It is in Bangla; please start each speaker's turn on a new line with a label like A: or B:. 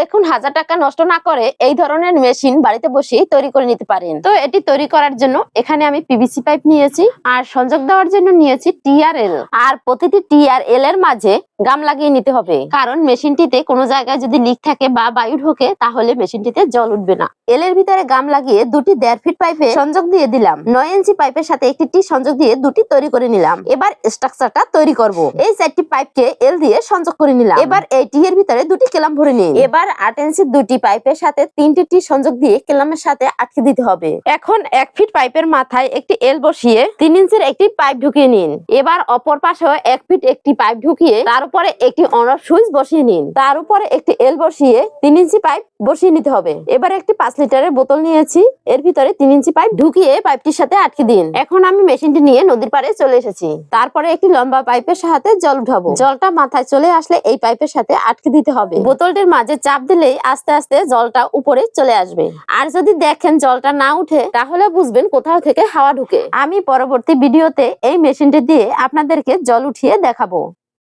A: দেখুন, হাজার টাকা নষ্ট না করে এই ধরনের মেশিন বাড়িতে বসেই তৈরি করে নিতে পারেন। তো এটি তৈরি করার জন্য এখানে আমি পিভিসি পাইপ নিয়েছি আর সংযোগ দেওয়ার জন্য নিয়েছি টিআরএল আর প্রতিটি টিআরএল এর মাঝে গাম লাগিয়ে নিতে হবে। কারণ মেশিনটিতে কোনো জায়গায় যদি লিক থাকে বা বায়ু ঢোকে, তাহলে মেশিনটিতে জল উঠবে না। এল এর ভিতরে গাম লাগিয়ে দুটি দেড় ফিট পাইপে সংযোগ দিয়ে দিলাম। নয় ইঞ্চি পাইপের সাথে একটি টি সংযোগ দিয়ে দুটি তৈরি করে নিলাম। এবার স্ট্রাকচারটা তৈরি করব। এই চারটি পাইপকে এল দিয়ে সংযোগ করে নিলাম। এবার এই টি এর ভিতরে দুটি কেলাম ভরে নিন। এবার আট ইঞ্চি দুটি পাইপের সাথে তিনটি টি সংযোগ দিয়ে কেলামের সাথে আটকে দিতে হবে। এখন এক ফিট পাইপের মাথায় একটি এল বসিয়ে তিন ইঞ্চির একটি পাইপ ঢুকিয়ে নিন। এবার অপর পাশেও এক ফিট একটি পাইপ ঢুকিয়ে তার উপরে একটি অন অফ সুইচ বসিয়ে নিন। তার উপরে একটি এল বসিয়ে তিন ইঞ্চি পাইপ বসিয়ে নিতে হবে। এবার একটি পাঁচ লিটারের বোতল নিয়েছি। এর ভিতরে তিন ইঞ্চি পাইপ ঢুকিয়ে পাইপটির সাথে আটকে দিন। এখন আমি মেশিনটি নিয়ে নদীর পাড়ে চলে এসেছি। তারপরে একটি লম্বা পাইপের সাথে জল উঠাবো। জলটা মাথায় চলে আসলে এই পাইপের সাথে আটকে দিতে হবে। বোতলটির মাঝে চাপ দিলেই আস্তে আস্তে জলটা উপরে চলে আসবে। আর যদি দেখেন জলটা না উঠে, তাহলে বুঝবেন কোথাও থেকে হাওয়া ঢুকে। আমি পরবর্তী ভিডিওতে এই মেশিনটি দিয়ে আপনাদেরকে জল উঠিয়ে দেখাবো।